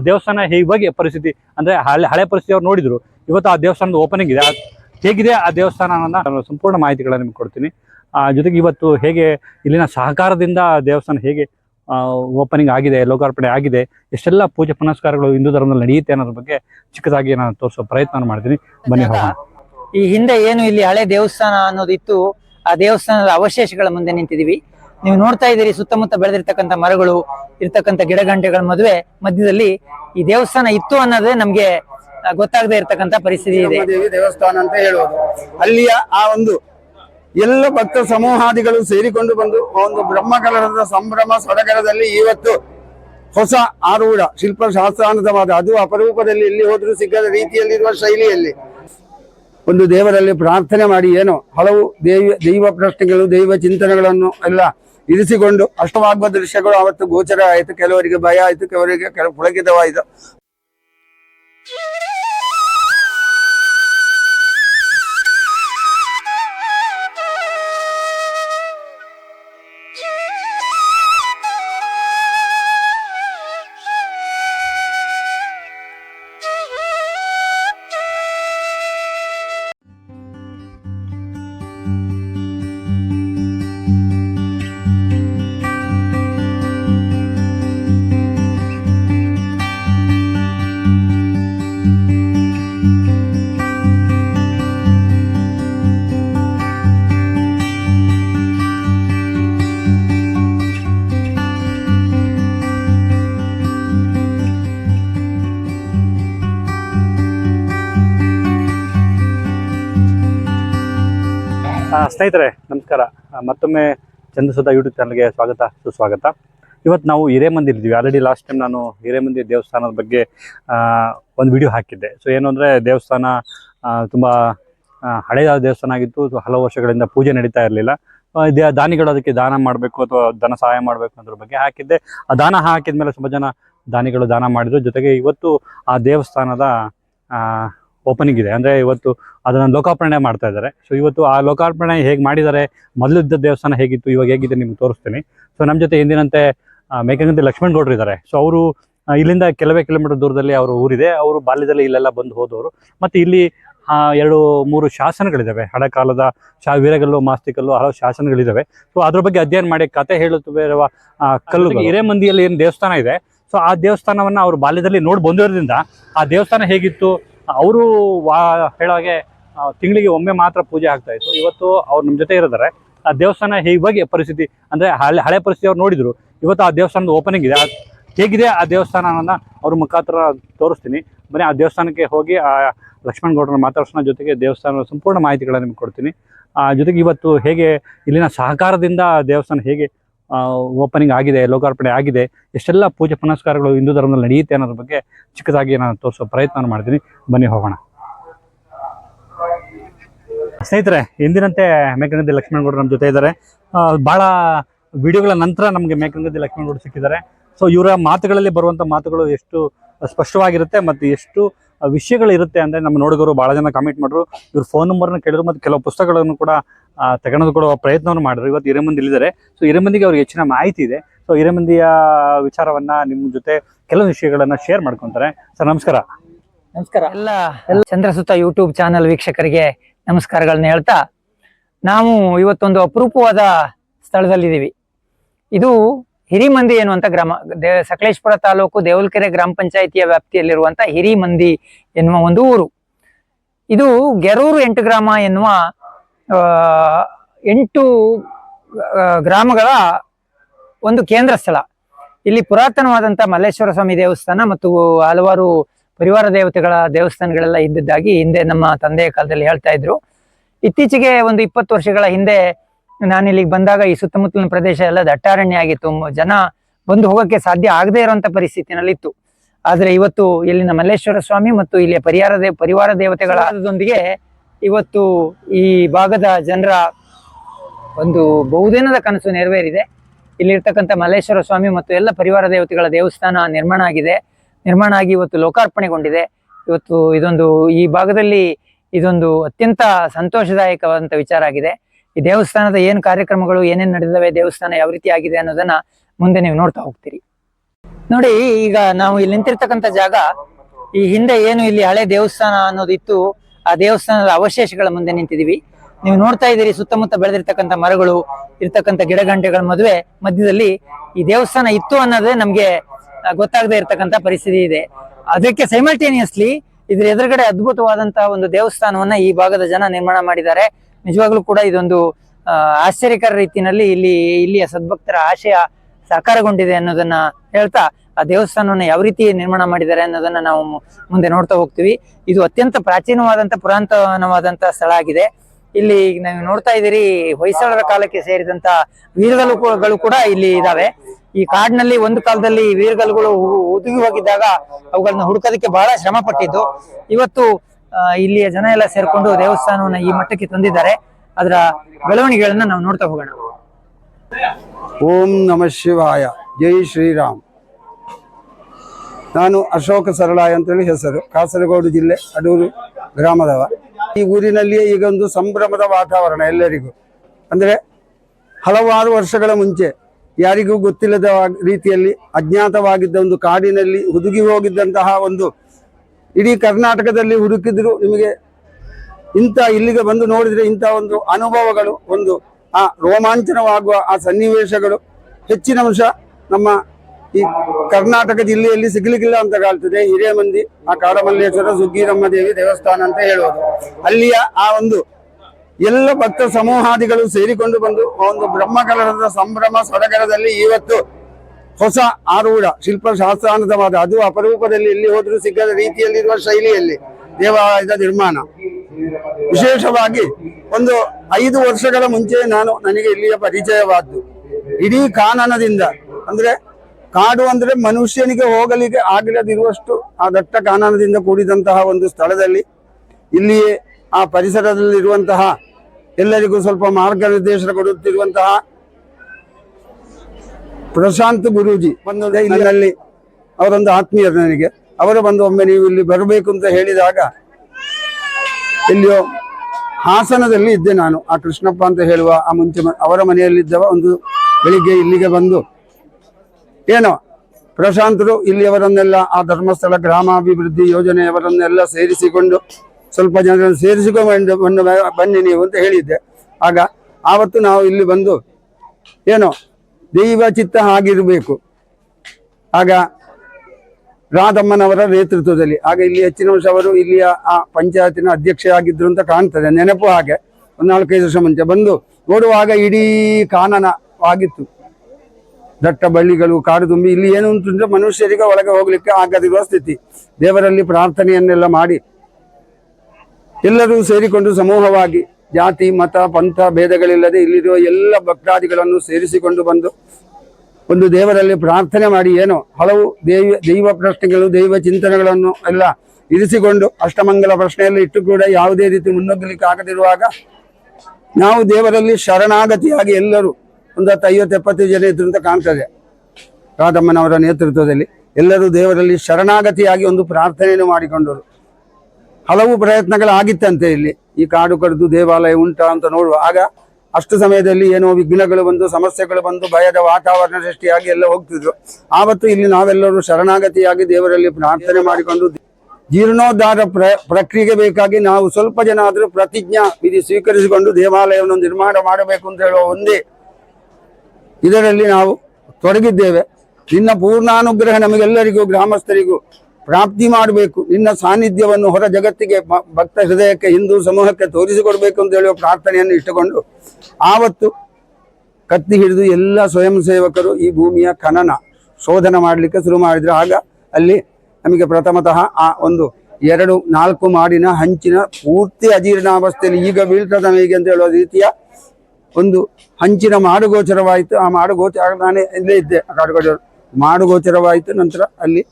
ದೇವಸ್ಥಾನ ಹೇಗೆ ಪರಿಸ್ಥಿತಿ ಅಂದ್ರೆ ಹಳೆ ಹಳೆ ಪರಿಸ್ಥಿತಿ ಅವ್ರು ನೋಡಿದ್ರು. ಇವತ್ತು ಆ ದೇವಸ್ಥಾನದ ಓಪನಿಂಗ್ ಇದೆ. ಹೇಗಿದೆ ಆ ದೇವಸ್ಥಾನ ಅನ್ನೋದನ್ನ ನಾನು ಸಂಪೂರ್ಣ ಮಾಹಿತಿಗಳನ್ನು ನಿಮ್ಗೆ ಕೊಡ್ತೀನಿ. ಆ, ಜೊತೆಗೆ ಇವತ್ತು ಹೇಗೆ ಇಲ್ಲಿನ ಸಹಕಾರದಿಂದ ದೇವಸ್ಥಾನ ಹೇಗೆ ಓಪನಿಂಗ್ ಆಗಿದೆ ಲೋಕಾರ್ಪಣೆ ಆಗಿದೆ ಎಷ್ಟೆಲ್ಲ ಪೂಜೆ ಪುನಸ್ಕಾರಗಳು ಹಿಂದೂ ಧರ್ಮದಲ್ಲಿ ನಡೆಯುತ್ತೆ ಅನ್ನೋದ್ರ ಬಗ್ಗೆ ಚಿಕ್ಕದಾಗಿ ನಾನು ತೋರಿಸೋ ಪ್ರಯತ್ನ ಮಾಡ್ತೀನಿ. ಬನ್ನಿ ಹೋಗೋಣ. ಈ ಹಿಂದೆ ಏನು ಇಲ್ಲಿ ಹಳೆ ದೇವಸ್ಥಾನ ಅನ್ನೋದಿತ್ತು ಆ ದೇವಸ್ಥಾನದ ಅವಶೇಷಗಳ ಮುಂದೆ ನಿಂತಿದೀವಿ ನೀವು ನೋಡ್ತಾ ಇದ್ದೀರಿ ಸುತ್ತಮುತ್ತ ಬೆಳೆದಿರ್ತಕ್ಕಂಥ ಮರಗಳು, ಇರ್ತಕ್ಕಂಥ ಗಿಡಗಂಟೆಗಳ ಮದುವೆ ಮಧ್ಯದಲ್ಲಿ ಈ ದೇವಸ್ಥಾನ ಇತ್ತು ಅನ್ನೋದೇ ನಮ್ಗೆ ಗೊತ್ತಾಗದೆ ಇರ್ತಕ್ಕಂಥ ಪರಿಸ್ಥಿತಿ ಇದೆ. ದೇವಸ್ಥಾನ ಅಂತ ಹೇಳುವುದು. ಅಲ್ಲಿಯ ಆ ಒಂದು ಎಲ್ಲ ಭಕ್ತ ಸಮೂಹಾದಿಗಳು ಸೇರಿಕೊಂಡು ಬಂದು ಒಂದು ಬ್ರಹ್ಮಕಲರದ ಸಂಭ್ರಮ ಸಡಗರದಲ್ಲಿ ಇವತ್ತು ಹೊಸ ಆರೂಢ ಶಿಲ್ಪಶಾಸ್ತ್ರಾನುತವಾದ ಅದು ಅಪರೂಪದಲ್ಲಿ ಎಲ್ಲಿ ಹೋದ್ರೂ ಸಿಗದ ರೀತಿಯಲ್ಲಿರುವ ಶೈಲಿಯಲ್ಲಿ ಒಂದು ದೇವರಲ್ಲಿ ಪ್ರಾರ್ಥನೆ ಮಾಡಿ ಏನೋ ಹಲವು ದೈವ ದೈವ ಪ್ರಶ್ನೆಗಳು, ದೈವ ಚಿಂತನೆಗಳನ್ನು ಎಲ್ಲ ಇರಿಸಿಕೊಂಡು ಅಷ್ಟವಾಗುವ ದೃಶ್ಯಗಳು ಅವತ್ತು ಗೋಚರ ಆಯಿತು. ಕೆಲವರಿಗೆ ಭಯ ಆಯಿತು ಕೆಲವರಿಗೆ ಕೆಲವು ಪುಳಕಿತವಾಯಿತು ಸ್ನೇಹಿತರೆ ನಮಸ್ಕಾರ. ಮತ್ತೊಮ್ಮೆ ಚಂದಸದ ಯೂಟ್ಯೂಬ್ ಚಾನಲ್ಗೆ ಸ್ವಾಗತ ಸುಸ್ವಾಗತ. ಇವತ್ತು ನಾವು ಹಿರೇಮಂದಿರ್ ಇದ್ದೀವಿ. ಆಲ್ರೆಡಿ ಲಾಸ್ಟ್ ಟೈಮ್ ನಾನು ಹಿರೇಮಂದಿರ್ ದೇವಸ್ಥಾನದ ಬಗ್ಗೆ ಒಂದು ವಿಡಿಯೋ ಹಾಕಿದ್ದೆ. ಸೊ ಏನು ಅಂದರೆ ದೇವಸ್ಥಾನ ತುಂಬ ಆ, ಹಳೆಯ ದೇವಸ್ಥಾನ ಆಗಿತ್ತು. ಹಲವು ವರ್ಷಗಳಿಂದ ಪೂಜೆ ನಡೀತಾ ಇರಲಿಲ್ಲ. ದಾನಿಗಳು ಅದಕ್ಕೆ ದಾನ ಮಾಡಬೇಕು ಅಥವಾ ಧನ ಸಹಾಯ ಮಾಡಬೇಕು ಅನ್ನೋದ್ರ ಬಗ್ಗೆ ಹಾಕಿದ್ದೆ. ಆ ದಾನ ಹಾಕಿದ ಮೇಲೆ ತುಂಬ ಜನ ದಾನಿಗಳು ದಾನ ಮಾಡಿದ್ರು. ಜೊತೆಗೆ ಇವತ್ತು ಆ ದೇವಸ್ಥಾನದ ಓಪನಿಂಗ್ ಇದೆ. ಅಂದರೆ ಇವತ್ತು ಅದನ್ನ ಲೋಕಾರ್ಪಣೆ ಮಾಡ್ತಾ ಇದ್ದಾರೆ. ಸೊ ಇವತ್ತು ಆ ಲೋಕಾರ್ಪಣೆ ಹೇಗೆ ಮಾಡಿದ್ದಾರೆ ಮೊದಲಿದ್ದ ದೇವಸ್ಥಾನ ಹೇಗಿತ್ತು, ಇವಾಗ ಹೇಗಿದೆ ನಿಮ್ಗೆ ತೋರಿಸ್ತೀನಿ. ಸೊ ನಮ್ಮ ಜೊತೆ ಎಂದಿನಂತೆ ಮೇಕಂಗಂತಿ ಲಕ್ಷ್ಮಣ್ ಗೌಡ್ರು ಇದ್ದಾರೆ. ಸೊ ಅವರು ಇಲ್ಲಿಂದ ಕೆಲವೇ ಕಿಲೋಮೀಟರ್ ದೂರದಲ್ಲಿ ಅವರು ಊರಿದೆ. ಅವರು ಬಾಲ್ಯದಲ್ಲಿ ಇಲ್ಲೆಲ್ಲ ಬಂದು ಹೋದವರು. ಮತ್ತು ಇಲ್ಲಿ ಎರಡು, ಮೂರು ಶಾಸನಗಳಿದ್ದಾವೆ ಹಳೆ ಕಾಲದ ಶಾ, ವೀರಗಲ್ಲು, ಮಾಸ್ತಿಕಲ್ಲು, ಹಲವು ಶಾಸನಗಳಿದ್ದಾವೆ ಸೊ ಅದ್ರ ಬಗ್ಗೆ ಅಧ್ಯಯನ ಮಾಡಿ, ಕತೆ ಹೇಳುತ್ತವೆ ಇರುವ ಕಲ್ಲು ಹಿರೇಮಂದಿಯಲ್ಲಿ ಏನು ದೇವಸ್ಥಾನ ಇದೆ? ಸೊ ಆ ದೇವಸ್ಥಾನವನ್ನ ಅವರು ಬಾಲ್ಯದಲ್ಲಿ ನೋಡಿ ಬಂದಿರೋದ್ರಿಂದ, ಆ ದೇವಸ್ಥಾನ ಹೇಗಿತ್ತು ಅವರು ವಾ ಹೇಳೋಗೆ ತಿಂಗಳಿಗೆ ಒಮ್ಮೆ ಮಾತ್ರ ಪೂಜೆ ಆಗ್ತಾ ಇತ್ತು. ಇವತ್ತು ಅವ್ರು ನಮ್ಮ ಜೊತೆ ಇರೋದಾರೆ. ಆ ದೇವಸ್ಥಾನ ಹೇಗೆ ಪರಿಸ್ಥಿತಿ, ಅಂದರೆ ಹಳೆ ಹಳೆ ಪರಿಸ್ಥಿತಿ ಅವ್ರು ನೋಡಿದ್ರು. ಇವತ್ತು ಆ ದೇವಸ್ಥಾನದ ಓಪನಿಂಗ್ ಇದೆ. ಹೇಗಿದೆ ಆ ದೇವಸ್ಥಾನ ಅನ್ನೋದನ್ನ ಅವ್ರ ಮುಖಾಂತರ ತೋರಿಸ್ತೀನಿ. ಬನ್ನಿ, ಆ ದೇವಸ್ಥಾನಕ್ಕೆ ಹೋಗಿ, ಆ ಲಕ್ಷ್ಮಣ್ ಗೌಡರ ಮಾತಾಡ್ಸೋಣ. ಜೊತೆಗೆ ದೇವಸ್ಥಾನದ ಸಂಪೂರ್ಣ ಮಾಹಿತಿಗಳನ್ನು ನಿಮ್ಗೆ ಕೊಡ್ತೀನಿ. ಆ, ಜೊತೆಗೆ ಇವತ್ತು ಹೇಗೆ ಇಲ್ಲಿನ ಸಹಕಾರದಿಂದ ದೇವಸ್ಥಾನ ಹೇಗೆ ಓಪನಿಂಗ್ ಆಗಿದೆ, ಲೋಕಾರ್ಪಣೆ ಆಗಿದೆ, ಎಷ್ಟೆಲ್ಲ ಪೂಜೆ ಪುನಸ್ಕಾರಗಳು ಹಿಂದೂ ಧರ್ಮದಲ್ಲಿ ನಡೆಯುತ್ತೆ ಅನ್ನೋದ್ರ ಬಗ್ಗೆ ಚಿಕ್ಕದಾಗಿ ನಾನು ತೋರಿಸೋ ಪ್ರಯತ್ನ ಮಾಡ್ತೀನಿ. ಬನ್ನಿ ಹೋಗೋಣ. ಸ್ನೇಹಿತರೆ ಎಂದಿನಂತೆ ಮೇಕಂಗದಿ ಲಕ್ಷ್ಮಣಗೌಡರು ನಮ್ಮ ಜೊತೆ ಇದ್ದಾರೆ. ಭಾಳ ವಿಡಿಯೋಗಳ ನಂತರ ನಮಗೆ ಮೇಕಂಗದಿ ಲಕ್ಷ್ಮಣಗೌಡರು ಸಿಕ್ಕಿದ್ದಾರೆ. ಸೊ ಇವರ ಮಾತುಗಳಲ್ಲಿ ಬರುವಂಥ ಮಾತುಗಳು ಎಷ್ಟು ಸ್ಪಷ್ಟವಾಗಿರುತ್ತೆ ಮತ್ತು ಎಷ್ಟು ವಿಷಯಗಳು ಇರುತ್ತೆ ಅಂದ್ರೆ ನಮ್ಮ ನೋಡಿದವರು ಬಹಳ ಜನ ಕಮೆಂಟ್ ಮಾಡಿದ್ರು ಇವ್ರ ಫೋನ್ ನಂಬರ್ನ ಕೇಳಿದ್ರು ಮತ್ತು ಕೆಲವು ಪುಸ್ತಕಗಳನ್ನು ಕೂಡ ತಗೊಂಡುಕೊಡುವ ಪ್ರಯತ್ನವನ್ನು ಮಾಡಿದ್ರು. ಇವತ್ತು ಹಿರೇಮಂದಿ ಇಲ್ಲಿದ್ದಾರೆ ಸೊ ಹಿರೇಮಂದಿಗೆ ಅವ್ರಿಗೆ ಹೆಚ್ಚಿನ ಮಾಹಿತಿ ಇದೆ. ಸೊ ಹಿರೇಮಂದಿಯ ವಿಚಾರವನ್ನ ನಿಮ್ಮ ಜೊತೆ ಕೆಲವು ವಿಷಯಗಳನ್ನ ಶೇರ್ ಮಾಡ್ಕೊಂತಾರೆ. ಸರ್ ನಮಸ್ಕಾರ. ನಮಸ್ಕಾರ. ಎಲ್ಲ ಎಲ್ಲ ಚಂದ್ರಸುತ್ತ ಯೂಟ್ಯೂಬ್ ಚಾನೆಲ್ ವೀಕ್ಷಕರಿಗೆ ನಮಸ್ಕಾರಗಳನ್ನ ಹೇಳ್ತಾ ನಾವು ಇವತ್ತೊಂದು ಅಪರೂಪವಾದ ಸ್ಥಳದಲ್ಲಿದ್ದೀವಿ. ಇದು ಹಿರಿಮಂದಿ ಎನ್ನುವಂತ ಗ್ರಾಮ, ದೇ, ಸಕಲೇಶ್ಪುರ ತಾಲೂಕು ದೇವಲ್ಕೆರೆ ಗ್ರಾಮ ಪಂಚಾಯಿತಿಯ ವ್ಯಾಪ್ತಿಯಲ್ಲಿರುವಂತ ಹಿರಿಮಂದಿ ಎನ್ನುವ ಒಂದು ಊರು. ಇದು ಗೆರೂರು ಎಂಟು ಗ್ರಾಮ ಎನ್ನುವ ಎಂಟು ಗ್ರಾಮಗಳ ಒಂದು ಕೇಂದ್ರ ಸ್ಥಳ. ಇಲ್ಲಿ ಪುರಾತನವಾದಂತ ಮಲ್ಲೇಶ್ವರ ಸ್ವಾಮಿ ದೇವಸ್ಥಾನ ಮತ್ತು ಹಲವಾರು ಪರಿವಾರ ದೇವತೆಗಳ ದೇವಸ್ಥಾನಗಳೆಲ್ಲ ಇದ್ದಿದ್ದಾಗಿ ಹಿಂದೆ ನಮ್ಮ ತಂದೆಯ ಕಾಲದಲ್ಲಿ ಹೇಳ್ತಾ ಇದ್ರು. ಇತ್ತೀಚೆಗೆ ಒಂದು ಇಪ್ಪತ್ತು ವರ್ಷಗಳ ಹಿಂದೆ ನಾನು ಇಲ್ಲಿಗೆ ಬಂದಾಗ ಈ ಸುತ್ತಮುತ್ತಲಿನ ಪ್ರದೇಶ ಎಲ್ಲ ದಟ್ಟಾರಣ್ಯ ಆಗಿತ್ತು. ಜನ ಬಂದು ಹೋಗಕ್ಕೆ ಸಾಧ್ಯ ಆಗದೇ ಇರುವಂತ ಪರಿಸ್ಥಿತಿನಲ್ಲಿ ಇತ್ತು ಆದ್ರೆ ಇವತ್ತು ಇಲ್ಲಿನ ಮಲ್ಲೇಶ್ವರ ಸ್ವಾಮಿ ಮತ್ತು ಇಲ್ಲಿಯ ಪರಿಹಾರ ಪರಿವಾರ ದೇವತೆಗಳೊಂದಿಗೆ ಇವತ್ತು ಈ ಭಾಗದ ಜನರ ಒಂದು ಬಹುದಿನದ ಕನಸು ನೆರವೇರಿದೆ. ಇಲ್ಲಿರ್ತಕ್ಕಂಥ ಮಲ್ಲೇಶ್ವರ ಸ್ವಾಮಿ ಮತ್ತು ಎಲ್ಲ ಪರಿವಾರ ದೇವತೆಗಳ ದೇವಸ್ಥಾನ ನಿರ್ಮಾಣ ಆಗಿದೆ. ನಿರ್ಮಾಣ ಆಗಿ ಇವತ್ತು ಲೋಕಾರ್ಪಣೆಗೊಂಡಿದೆ. ಇವತ್ತು ಇದೊಂದು, ಈ ಭಾಗದಲ್ಲಿ ಇದೊಂದು ಅತ್ಯಂತ ಸಂತೋಷದಾಯಕವಾದಂಥ ವಿಚಾರ ಆಗಿದೆ. ಈ ದೇವಸ್ಥಾನದ ಏನು ಕಾರ್ಯಕ್ರಮಗಳು, ಏನೇನ್ ನಡೆದಾವೆ ದೇವಸ್ಥಾನ ಯಾವ ರೀತಿ ಆಗಿದೆ ಅನ್ನೋದನ್ನ ಮುಂದೆ ನೀವು ನೋಡ್ತಾ ಹೋಗ್ತೀರಿ. ನೋಡಿ, ಈಗ ನಾವು ಇಲ್ಲಿ ನಿಂತಿರ್ತಕ್ಕಂಥ ಜಾಗ, ಈ ಹಿಂದೆ ಏನು ಇಲ್ಲಿ ಹಳೆ ದೇವಸ್ಥಾನ ಅನ್ನೋದಿತ್ತು, ಆ ದೇವಸ್ಥಾನದ ಅವಶೇಷಗಳ ಮುಂದೆ ನಿಂತಿದೀವಿ. ನೀವು ನೋಡ್ತಾ ಇದ್ದೀರಿ, ಸುತ್ತಮುತ್ತ ಬೆಳೆದಿರ್ತಕ್ಕಂಥ ಮರಗಳು, ಇರ್ತಕ್ಕಂಥ ಗಿಡಗಂಟೆಗಳ ಮದುವೆ ಮಧ್ಯದಲ್ಲಿ ಈ ದೇವಸ್ಥಾನ ಇತ್ತು ಅನ್ನೋದೇ ನಮ್ಗೆ ಗೊತ್ತಾಗದೆ ಇರ್ತಕ್ಕಂಥ ಪರಿಸ್ಥಿತಿ ಇದೆ. ಅದಕ್ಕೆ ಸೈಮಲ್ಟೇನಿಯಸ್ಲಿ ಇದ್ರ ಎದುರುಗಡೆ ಅದ್ಭುತವಾದಂತಹ ಒಂದು ದೇವಸ್ಥಾನವನ್ನ ಈ ಭಾಗದ ಜನ ನಿರ್ಮಾಣ ಮಾಡಿದ್ದಾರೆ. ನಿಜವಾಗ್ಲೂ ಕೂಡ ಇದೊಂದು ಆಶ್ಚರ್ಯಕರ ರೀತಿಯಲ್ಲಿ ಇಲ್ಲಿ, ಇಲ್ಲಿಯ ಸದ್ಭಕ್ತರ ಆಶಯ ಸಾಕಾರಗೊಂಡಿದೆ ಅನ್ನೋದನ್ನ ಹೇಳ್ತಾ, ಆ ದೇವಸ್ಥಾನವನ್ನು ಯಾವ ರೀತಿ ನಿರ್ಮಾಣ ಮಾಡಿದ್ದಾರೆ ಅನ್ನೋದನ್ನ ನಾವು ಮುಂದೆ ನೋಡ್ತಾ ಹೋಗ್ತೀವಿ. ಇದು ಅತ್ಯಂತ ಪ್ರಾಚೀನವಾದಂತ, ಪುರಾತನವಾದಂತ ಸ್ಥಳ ಆಗಿದೆ. ಇಲ್ಲಿ ನಾವು ನೋಡ್ತಾ ಇದ್ದೀರಿ, ಹೊಯ್ಸಳರ ಕಾಲಕ್ಕೆ ಸೇರಿದಂತ ವೀರಗಲ್ಲುಗಳು ಕೂಡ ಇಲ್ಲಿ ಇದಾವೆ. ಈ ಕಾಡಿನಲ್ಲಿ ಒಂದು ಕಾಲದಲ್ಲಿ ವೀರಗಲ್ಲುಗಳು ಉದುಗಿ ಹೋಗಿದ್ದಾಗ ಅವುಗಳನ್ನ ಹುಡುಕೋದಕ್ಕೆ ಬಹಳ ಶ್ರಮ ಪಟ್ಟಿದ್ದು. ಇವತ್ತು ಇಲ್ಲಿಯ ಜನ ಎಲ್ಲ ಸೇರ್ಕೊಂಡು ದೇವಸ್ಥಾನವನ್ನ ಈ ಮಟ್ಟಕ್ಕೆ ತಂದಿದ್ದಾರೆ. ಅದರ ಬೆಳವಣಿಗೆಗಳನ್ನ ನಾವು ನೋಡ್ತಾ ಹೋಗೋಣ. ಓಂ ನಮಃ ಶಿವಾಯ. ಜೈ ಶ್ರೀರಾಮ್. ನಾನು ಅಶೋಕ ಸರಳಾಯ ಅಂತೇಳಿ ಹೆಸರು. ಕಾಸರಗೋಡು ಜಿಲ್ಲೆ ಅಡೂರು ಗ್ರಾಮದವ. ಈ ಊರಿನಲ್ಲಿಯೇ ಈಗ ಒಂದು ಸಂಭ್ರಮದ ವಾತಾವರಣ ಎಲ್ಲರಿಗೂ. ಅಂದರೆ ಹಲವಾರು ವರ್ಷಗಳ ಮುಂಚೆ ಯಾರಿಗೂ ಗೊತ್ತಿಲ್ಲದ ರೀತಿಯಲ್ಲಿ ಅಜ್ಞಾತವಾಗಿದ್ದ ಒಂದು ಕಾಡಿನಲ್ಲಿ ಹುದುಗಿ ಹೋಗಿದ್ದಂತಹ ಒಂದು ಇಡೀ ಕರ್ನಾಟಕದಲ್ಲಿ ಹುಡುಕಿದ್ರು ನಿಮಗೆ ಇಂಥ ಇಲ್ಲಿಗೆ ಬಂದು ನೋಡಿದ್ರೆ ಇಂಥ ಒಂದು ಅನುಭವಗಳು, ಒಂದು ಆ ರೋಮಾಂಚನವಾಗುವ ಆ ಸನ್ನಿವೇಶಗಳು. ಹೆಚ್ಚಿನ ಅಂಶ ನಮ್ಮ ಈ ಕರ್ನಾಟಕ ಜಿಲ್ಲೆಯಲ್ಲಿ ಸಿಗ್ಲಿಕ್ಕಿಲ್ಲ ಅಂತ ಕಾಣ್ತದೆ. ಮಂದಿ ಆ ಕಾಡಮಲ್ಲೇಶ್ವರ ಸುಗ್ಗಿರಮ್ಮ ದೇವಿ ದೇವಸ್ಥಾನ ಅಂತ ಹೇಳುವುದು ಅಲ್ಲಿಯ ಆ ಒಂದು ಎಲ್ಲ ಭಕ್ತ ಸಮೂಹಾದಿಗಳು ಸೇರಿಕೊಂಡು ಬಂದು ಆ ಒಂದು ಬ್ರಹ್ಮಕಲರದ ಸಂಭ್ರಮ ಸಡಗರದಲ್ಲಿ ಇವತ್ತು ಹೊಸ ಆರೂಢ ಶಿಲ್ಪ ಶಾಸ್ತ್ರಾನುತವಾದ ಅದು ಅಪರೂಪದಲ್ಲಿ ಎಲ್ಲಿ ಹೋದರೂ ಸಿಗದ ರೀತಿಯಲ್ಲಿರುವ ಶೈಲಿಯಲ್ಲಿ ದೇವಾಲಯದ ನಿರ್ಮಾಣ. ವಿಶೇಷವಾಗಿ ಒಂದು ಐದು ವರ್ಷಗಳ ಮುಂಚೆ ನಾನು ನನಗೆ ಇಲ್ಲಿಯ ಪರಿಚಯವಾದ್ದು. ಇಡೀ ಕಾನನದಿಂದ ಅಂದ್ರೆ ಕಾಡು ಅಂದ್ರೆ ಮನುಷ್ಯನಿಗೆ ಹೋಗಲಿಕ್ಕೆ ಆಗಲದಿರುವಷ್ಟು ಆ ದಟ್ಟ ಕಾನನದಿಂದ ಕೂಡಿದಂತಹ ಒಂದು ಸ್ಥಳದಲ್ಲಿ ಇಲ್ಲಿಯೇ ಆ ಪರಿಸರದಲ್ಲಿರುವಂತಹ ಎಲ್ಲರಿಗೂ ಸ್ವಲ್ಪ ಮಾರ್ಗನಿರ್ದೇಶನ ಕೊಡುತ್ತಿರುವಂತಹ ಪ್ರಶಾಂತ್ ಗುರೂಜಿ ಬಂದು ಇಲ್ಲಿನಲ್ಲಿ ಅವರೊಂದು ಆತ್ಮೀಯರು ನನಗೆ. ಅವರು ಬಂದು ಒಮ್ಮೆ ನೀವು ಇಲ್ಲಿ ಬರಬೇಕು ಅಂತ ಹೇಳಿದಾಗ ಇಲ್ಲಿಯೋ ಹಾಸನದಲ್ಲಿ ಇದ್ದೆ ನಾನು. ಆ ಕೃಷ್ಣಪ್ಪ ಅಂತ ಹೇಳುವ ಆ ಮುಂಚೆ ಅವರ ಅವರ ಮನೆಯಲ್ಲಿದ್ದವ ಒಂದು ಬೆಳಿಗ್ಗೆ ಇಲ್ಲಿಗೆ ಬಂದು. ಏನೋ ಪ್ರಶಾಂತರು ಇಲ್ಲಿಯವರನ್ನೆಲ್ಲ ಆ ಧರ್ಮಸ್ಥಳ ಗ್ರಾಮಾಭಿವೃದ್ಧಿ ಯೋಜನೆಯವರನ್ನೆಲ್ಲ ಸೇರಿಸಿಕೊಂಡು ಸ್ವಲ್ಪ ಜನರನ್ನು ಸೇರಿಸಿಕೊಂಡು ಬಂದು ಬನ್ನಿ ನೀವು ಅಂತ ಹೇಳಿದ್ದೆ. ಆಗ ಆವತ್ತು ನಾವು ಇಲ್ಲಿ ಬಂದು ಏನೋ ದೈವ ಚಿತ್ತ ಆಗಿರಬೇಕು ಆಗ ರಾಧಮ್ಮನವರ ನೇತೃತ್ವದಲ್ಲಿ, ಆಗ ಇಲ್ಲಿ ಹೆಚ್ಚಿನ ವರ್ಷ ಅವರು ಇಲ್ಲಿಯ ಆ ಪಂಚಾಯತಿನ ಅಧ್ಯಕ್ಷ ಆಗಿದ್ರು ಅಂತ ಕಾಣ್ತದೆ, ನೆನಪು ಹಾಗೆ. ಒಂದು ನಾಲ್ಕೈದು ವರ್ಷ ಮುಂಚೆ ಬಂದು ನೋಡುವಾಗ ಇಡೀ ಕಾನನವಾಗಿತ್ತು ದಟ್ಟ ಬಳ್ಳಿಗಳು, ಕಾಡು ತುಂಬಿ, ಇಲ್ಲಿ ಏನು ಅಂತಂದ್ರೆ ಮನುಷ್ಯರಿಗೆ ಒಳಗೆ ಹೋಗ್ಲಿಕ್ಕೆ ಆಗದಿರುವ ಸ್ಥಿತಿ. ದೇವರಲ್ಲಿ ಪ್ರಾರ್ಥನೆಯನ್ನೆಲ್ಲ ಮಾಡಿ ಎಲ್ಲರೂ ಸೇರಿಕೊಂಡು ಸಮೂಹವಾಗಿ ಜಾತಿ, ಮತ, ಪಂಥ ಭೇದಗಳಿಲ್ಲದೆ ಇಲ್ಲಿರುವ ಎಲ್ಲ ಭಕ್ತಾದಿಗಳನ್ನು ಸೇರಿಸಿಕೊಂಡು ಬಂದು ಒಂದು ದೇವರಲ್ಲಿ ಪ್ರಾರ್ಥನೆ ಮಾಡಿ ಏನೋ ಹಲವು ದೈವ ದೈವ ಪ್ರಶ್ನೆಗಳು, ದೈವ ಚಿಂತನೆಗಳನ್ನು ಎಲ್ಲ ಇರಿಸಿಕೊಂಡು ಅಷ್ಟಮಂಗಲ ಪ್ರಶ್ನೆಯಲ್ಲಿ ಇಟ್ಟು ಕೂಡ ಯಾವುದೇ ರೀತಿ ಮುನ್ನುಗ್ಗಲಿಕ್ಕೆ ಆಗದಿರುವಾಗ ನಾವು ದೇವರಲ್ಲಿ ಶರಣಾಗತಿಯಾಗಿ ಎಲ್ಲರೂ ಒಂದು ಹತ್ತು, ಐವತ್ತು, ಎಪ್ಪತ್ತು ಜನ ಇದ್ರು ಅಂತ ಕಾಣ್ತದೆ. ರಾಧಮ್ಮನವರ ನೇತೃತ್ವದಲ್ಲಿ ಎಲ್ಲರೂ ದೇವರಲ್ಲಿ ಶರಣಾಗತಿಯಾಗಿ ಒಂದು ಪ್ರಾರ್ಥನೆಯನ್ನು ಮಾಡಿಕೊಂಡರು. ಹಲವು ಪ್ರಯತ್ನಗಳಾಗಿತ್ತಂತೆ ಇಲ್ಲಿ. ಈ ಕಾಡು ಕಡಿದು ದೇವಾಲಯ ಉಂಟಾ ಅಂತ ನೋಡುವ. ಆಗ ಅಷ್ಟು ಸಮಯದಲ್ಲಿ ಏನೋ ವಿಘ್ನಗಳು ಬಂದು, ಸಮಸ್ಯೆಗಳು ಬಂದು, ಭಯದ ವಾತಾವರಣ ಸೃಷ್ಟಿಯಾಗಿ ಎಲ್ಲ ಹೋಗ್ತಿದ್ರು. ಆವತ್ತು ಇಲ್ಲಿ ನಾವೆಲ್ಲರೂ ಶರಣಾಗತಿಯಾಗಿ ದೇವರಲ್ಲಿ ಪ್ರಾರ್ಥನೆ ಮಾಡಿಕೊಂಡು ಜೀರ್ಣೋದ್ಧಾರ ಪ್ರ, ಪ್ರಕ್ರಿಯೆಗೆ ಬೇಕಾಗಿ ನಾವು ಸ್ವಲ್ಪ ಜನ ಆದರೂ ಪ್ರತಿಜ್ಞಾ ವಿಧಿ ಸ್ವೀಕರಿಸಿಕೊಂಡು ದೇವಾಲಯವನ್ನು ನಿರ್ಮಾಣ ಮಾಡಬೇಕು ಅಂತ ಹೇಳುವ ಒಂದೇ ಇದರಲ್ಲಿ ನಾವು ತೊಡಗಿದ್ದೇವೆ. ನಿನ್ನ ಪೂರ್ಣಾನುಗ್ರಹ ನಮಗೆಲ್ಲರಿಗೂ, ಗ್ರಾಮಸ್ಥರಿಗೂ ಪ್ರಾಪ್ತಿ ಮಾಡಬೇಕು, ನಿನ್ನ ಸಾನ್ನಿಧ್ಯವನ್ನು ಹೊರ ಜಗತ್ತಿಗೆ ಭಕ್ತ ಹೃದಯಕ್ಕೆ, ಹಿಂದೂ ಸಮೂಹಕ್ಕೆ ತೋರಿಸಿಕೊಡ್ಬೇಕು ಅಂತ ಹೇಳುವ ಪ್ರಾರ್ಥನೆಯನ್ನು ಇಟ್ಟುಕೊಂಡು ಆವತ್ತು ಕತ್ತಿ ಹಿಡಿದು ಎಲ್ಲ ಸ್ವಯಂ ಸೇವಕರು ಈ ಭೂಮಿಯ ಖನನ ಶೋಧನ ಮಾಡಲಿಕ್ಕೆ ಶುರು ಮಾಡಿದ್ರು. ಆಗ ಅಲ್ಲಿ ನಮಗೆ ಪ್ರಥಮತಃ ಆ ಒಂದು ಎರಡು, ನಾಲ್ಕು ಮಾಡಿನ ಹಂಚಿನ ಪೂರ್ತಿ ಅಜೀರ್ಣಾವಸ್ಥೆಯಲ್ಲಿ ಈಗ ಬೀಳ್ತದ ಹೇಗೆ ಅಂತ ಹೇಳುವ ರೀತಿಯ ಒಂದು ಹಂಚಿನ ಮಾಡುಗೋಚರವಾಯಿತು. ಆ ಮಾಡುಗೋಚರ ನಾನೇ ಇಲ್ಲೇ ಇದ್ದೆ ಕಾಡುಗಡೆ ಮಾಡುಗೋಚರವಾಯಿತು. ನಂತರ ಅಲ್ಲಿ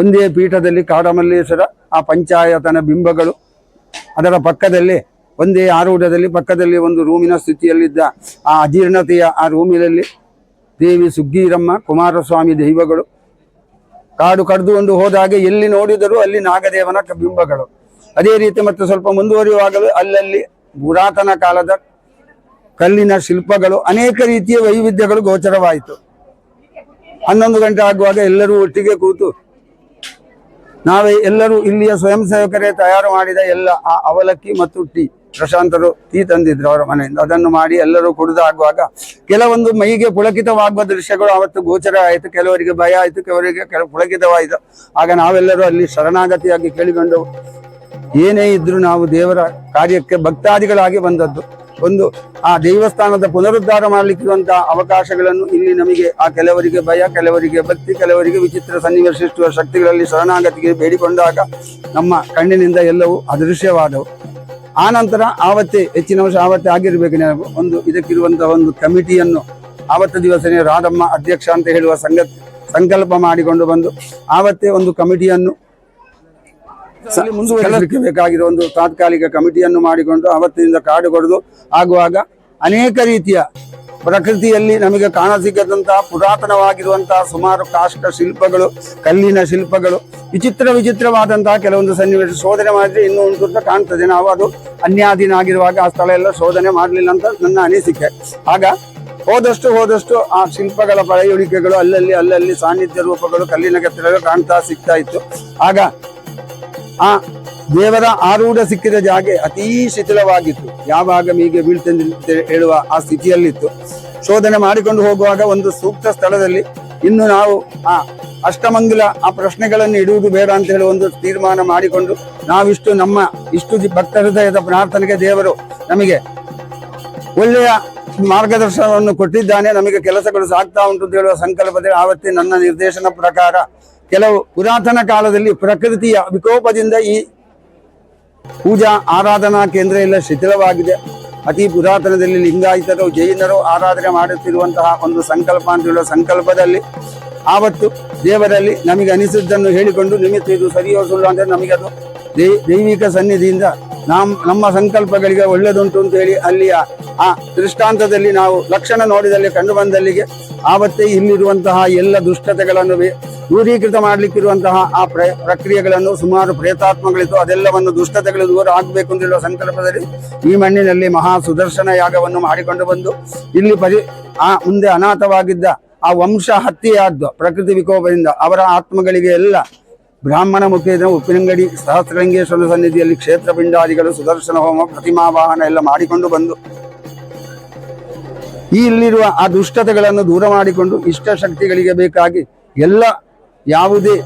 ಒಂದೇ ಪೀಠದಲ್ಲಿ ಕಾಡಮಲ್ಲೇಶ್ವರ, ಆ ಪಂಚಾಯತನ ಬಿಂಬಗಳು. ಅದರ ಪಕ್ಕದಲ್ಲಿ, ಒಂದೇ ಆರೂಢದಲ್ಲಿ ಪಕ್ಕದಲ್ಲಿ ಒಂದು ರೂಮಿನ ಸ್ಥಿತಿಯಲ್ಲಿದ್ದ ಆ ಅಜೀರ್ಣತೆಯ ಆ ರೂಮಿನಲ್ಲಿ ದೇವಿ ಸುಗ್ಗೀರಮ್ಮ, ಕುಮಾರಸ್ವಾಮಿ ದೈವಗಳು. ಕಾಡು ಕಡ್ದುಕೊಂಡು ಹೋದಾಗೆ ಎಲ್ಲಿ ನೋಡಿದರೂ ಅಲ್ಲಿ ನಾಗದೇವನ ಬಿಂಬಗಳು. ಅದೇ ರೀತಿ ಮತ್ತು ಸ್ವಲ್ಪ ಮುಂದುವರಿಯುವಾಗಲೂ ಅಲ್ಲಲ್ಲಿ ಪುರಾತನ ಕಾಲದ ಕಲ್ಲಿನ ಶಿಲ್ಪಗಳು, ಅನೇಕ ರೀತಿಯ ವೈವಿಧ್ಯಗಳು ಗೋಚರವಾಯಿತು. ಹನ್ನೊಂದು ಗಂಟೆ ಆಗುವಾಗ ಎಲ್ಲರೂ ಒಟ್ಟಿಗೆ ಕೂತು ನಾವೇ ಎಲ್ಲರೂ ಇಲ್ಲಿಯ ಸ್ವಯಂ ಸೇವಕರೇ ತಯಾರು ಮಾಡಿದ ಎಲ್ಲ ಆ ಅವಲಕ್ಕಿ ಮತ್ತು ಟೀ. ಪ್ರಶಾಂತರು ಟೀ ತಂದಿದ್ರು ಅವರ ಮನೆಯಿಂದ. ಅದನ್ನು ಮಾಡಿ ಎಲ್ಲರೂ ಕುಡಿದಾಗುವಾಗ ಕೆಲವೊಂದು ಮೈಗೆ ಪುಳಕಿತವಾಗುವ ದೃಶ್ಯಗಳು ಅವತ್ತು ಗೋಚರ ಆಯಿತು. ಕೆಲವರಿಗೆ ಭಯ ಆಯಿತು. ಕೆಲವರಿಗೆ ಕೆಲವು ಪುಳಕಿತವಾಯಿತು. ಆಗ ನಾವೆಲ್ಲರೂ ಅಲ್ಲಿ ಶರಣಾಗತಿಯಾಗಿ ಕೇಳಿಕೊಂಡು ಏನೇ ಇದ್ರೂ ನಾವು ದೇವರ ಕಾರ್ಯಕ್ಕೆ ಭಕ್ತಾದಿಗಳಾಗಿ ಬಂದದ್ದು. ಒಂದು ಆ ದೇವಸ್ಥಾನದ ಪುನರುದ್ಧಾರ ಮಾಡಲಿಕ್ಕಿರುವಂತಹ ಅವಕಾಶಗಳನ್ನು ಇಲ್ಲಿ ನಮಗೆ ಆ ಕೆಲವರಿಗೆ ಭಯ, ಕೆಲವರಿಗೆ ಭಕ್ತಿ, ಕೆಲವರಿಗೆ ವಿಚಿತ್ರ ಸನ್ನಿವೇಶಿಸುವ ಶಕ್ತಿಗಳಲ್ಲಿ ಶರಣಾಗತಿಗೆ ಬೇಡಿಕೊಂಡಾಗ ನಮ್ಮ ಕಣ್ಣಿನಿಂದ ಎಲ್ಲವೂ ಅದೃಶ್ಯವಾದವು. ಆ ನಂತರ ಆವತ್ತೇ, ಹೆಚ್ಚಿನ ವರ್ಷ ಆವತ್ತೇ ಆಗಿರಬೇಕು ನಾವು. ಒಂದು ಇದಕ್ಕಿರುವಂತಹ ಒಂದು ಕಮಿಟಿಯನ್ನು ಆವತ್ತು ದಿವಸನೇ ರಾಧಮ್ಮ ಅಧ್ಯಕ್ಷ ಅಂತ ಹೇಳುವ ಸಂಗತಿ, ಸಂಕಲ್ಪ ಮಾಡಿಕೊಂಡು ಬಂದು ಆವತ್ತೇ ಒಂದು ಕಮಿಟಿಯನ್ನು ಮುಂದುವರಿಸಲಿಕ್ಕೆ ಬೇಕಾಗಿರುವ ಒಂದು ತಾತ್ಕಾಲಿಕ ಕಮಿಟಿಯನ್ನು ಮಾಡಿಕೊಂಡು ಅವತ್ತಿನಿಂದ ಕಾಡು ಕೊಡದು ಆಗುವಾಗ ಅನೇಕ ರೀತಿಯ ಪ್ರಕೃತಿಯಲ್ಲಿ ನಮಗೆ ಕಾಣಸಿಗದಂತಹ ಪುರಾತನವಾಗಿರುವಂತಹ ಸುಮಾರು ಕಾಷ್ಟ ಶಿಲ್ಪಗಳು ಕಲ್ಲಿನ ಶಿಲ್ಪಗಳು ವಿಚಿತ್ರ ವಿಚಿತ್ರವಾದಂತಹ ಕೆಲವೊಂದು ಸನ್ನಿವೇಶ ಶೋಧನೆ ಮಾಡಿದ್ರೆ ಇನ್ನೂ ಉಂಟು ಅಂತ ಕಾಣ್ತದೆ. ನಾವು ಅದು ಅನ್ಯಾಧೀನ ಆಗಿರುವಾಗ ಆ ಸ್ಥಳ ಎಲ್ಲ ಶೋಧನೆ ಮಾಡಲಿಲ್ಲ ಅಂತ ನನ್ನ ಅನಿಸಿಕೆ. ಆಗ ಹೋದಷ್ಟು ಹೋದಷ್ಟು ಆ ಶಿಲ್ಪಗಳ ಪಳೆಯುಳಿಕೆಗಳು ಅಲ್ಲಲ್ಲಿ ಅಲ್ಲಲ್ಲಿ ಸಾನ್ನಿಧ್ಯ ರೂಪಗಳು ಕಲ್ಲಿನ ಕೆತ್ತಲೆಗಳು ಕಾಣ್ತಾ ಸಿಗ್ತಾ ಇತ್ತು. ಆಗ ಆ ದೇವರ ಆರೂಢ ಸಿಕ್ಕಿದ ಜಾಗೆ ಅತೀ ಶಿಥಿಲವಾಗಿತ್ತು. ಯಾವಾಗ ಮೀಗೆ ಬೀಳ್ತೆಂದು ಹೇಳುವ ಆ ಸ್ಥಿತಿಯಲ್ಲಿತ್ತು. ಶೋಧನೆ ಮಾಡಿಕೊಂಡು ಹೋಗುವಾಗ ಒಂದು ಸೂಕ್ತ ಸ್ಥಳದಲ್ಲಿ ಇನ್ನು ನಾವು ಆ ಅಷ್ಟಮಂಗಲ ಆ ಪ್ರಶ್ನೆಗಳನ್ನು ಇಡುವುದು ಬೇಡ ಅಂತ ಹೇಳಿ ಒಂದು ತೀರ್ಮಾನ ಮಾಡಿಕೊಂಡು ನಾವಿಷ್ಟು ನಮ್ಮ ಇಷ್ಟು ಭಕ್ತ ಹೃದಯದ ಪ್ರಾರ್ಥನೆಗೆ ದೇವರು ನಮಗೆ ಒಳ್ಳೆಯ ಮಾರ್ಗದರ್ಶನವನ್ನು ಕೊಟ್ಟಿದ್ದಾನೆ. ನಮಗೆ ಕೆಲಸಗಳು ಸಾಗ್ತಾ ಉಂಟು ಅಂತ ಹೇಳುವ ಸಂಕಲ್ಪದಲ್ಲಿ ಆವತ್ತಿ ನನ್ನ ನಿರ್ದೇಶನ ಪ್ರಕಾರ ಕೆಲವು ಪುರಾತನ ಕಾಲದಲ್ಲಿ ಪ್ರಕೃತಿಯ ವಿಕೋಪದಿಂದ ಈ ಪೂಜಾ ಆರಾಧನಾ ಕೇಂದ್ರ ಎಲ್ಲ ಶಿಥಿಲವಾಗಿದೆ. ಅತಿ ಪುರಾತನದಲ್ಲಿ ಲಿಂಗಾಯಿತರು, ಜೈನರು ಆರಾಧನೆ ಮಾಡುತ್ತಿರುವಂತಹ ಒಂದು ಸಂಕಲ್ಪ ಅಂತ ಹೇಳುವ ಸಂಕಲ್ಪದಲ್ಲಿ ಆವತ್ತು ದೇವರಲ್ಲಿ ನಮಗೆ ಅನಿಸಿದ್ದನ್ನು ಹೇಳಿಕೊಂಡು ನಿಮಿತ್ತ ಇದು ಸರಿಯೋ ಸುಳ್ಳು ಅಂದರೆ ನಮಗೆ ಅದು ದೈ- ದೈವಿಕ ಸನ್ನಿಧಿಯಿಂದ ನಮ್ಮ ನಮ್ಮ ಸಂಕಲ್ಪಗಳಿಗೆ ಒಳ್ಳೆಯದುಂಟು ಅಂತ ಹೇಳಿ ಅಲ್ಲಿಯ ಆ ದೃಷ್ಟಾಂತದಲ್ಲಿ ನಾವು ಲಕ್ಷಣ ನೋಡಿದಲ್ಲಿ ಕಂಡು ಬಂದಲ್ಲಿಗೆ ಆವತ್ತೇ ಇಲ್ಲಿರುವಂತಹ ಎಲ್ಲ ದುಷ್ಟತೆಗಳನ್ನು ದೂರೀಕೃತ ಮಾಡಲಿಕ್ಕಿರುವಂತಹ ಆ ಪ್ರ ಪ್ರಕ್ರಿಯೆಗಳನ್ನು ಸುಮಾರು ಪ್ರೇತಾತ್ಮಗಳಿದ್ದು ಅದೆಲ್ಲವನ್ನು ದುಷ್ಟತೆಗಳು ದೂರ ಆಗಬೇಕು ಅಂತ ಹೇಳುವ ಸಂಕಲ್ಪದಲ್ಲಿ ಈ ಮಣ್ಣಿನಲ್ಲಿ ಮಹಾ ಸುದರ್ಶನ ಯಾಗವನ್ನು ಮಾಡಿಕೊಂಡು ಬಂದು ಇಲ್ಲಿ ಪರಿ, ಆ ಮುಂದೆ ಅನಾಥವಾಗಿದ್ದ ಆ ವಂಶ ಹತ್ಯೆಯಾದ್ದು ಪ್ರಕೃತಿ ವಿಕೋಪದಿಂದ ಅವರ ಆತ್ಮಗಳಿಗೆ ಎಲ್ಲ ಬ್ರಾಹ್ಮಣ ಮುಖೇನ ಉಪ್ಪಿನಂಗಡಿ ಸಹಸ್ರಲಿಂಗೇಶ್ವರ ಸನ್ನಿಧಿಯಲ್ಲಿ ಕ್ಷೇತ್ರ ಪಿಂಡಾದಿಗಳು ಸುದರ್ಶನ ಹೋಮ, ಪ್ರತಿಮಾ ವಾಹನ ಎಲ್ಲ ಮಾಡಿಕೊಂಡು ಬಂದು ಇಲ್ಲಿರುವ ಆ ದುಷ್ಟತೆಗಳನ್ನು ದೂರ ಮಾಡಿಕೊಂಡು ಇಷ್ಟ ಶಕ್ತಿಗಳಿಗೆ ಬೇಕಾಗಿ ಎಲ್ಲ ಯಾವುದೇ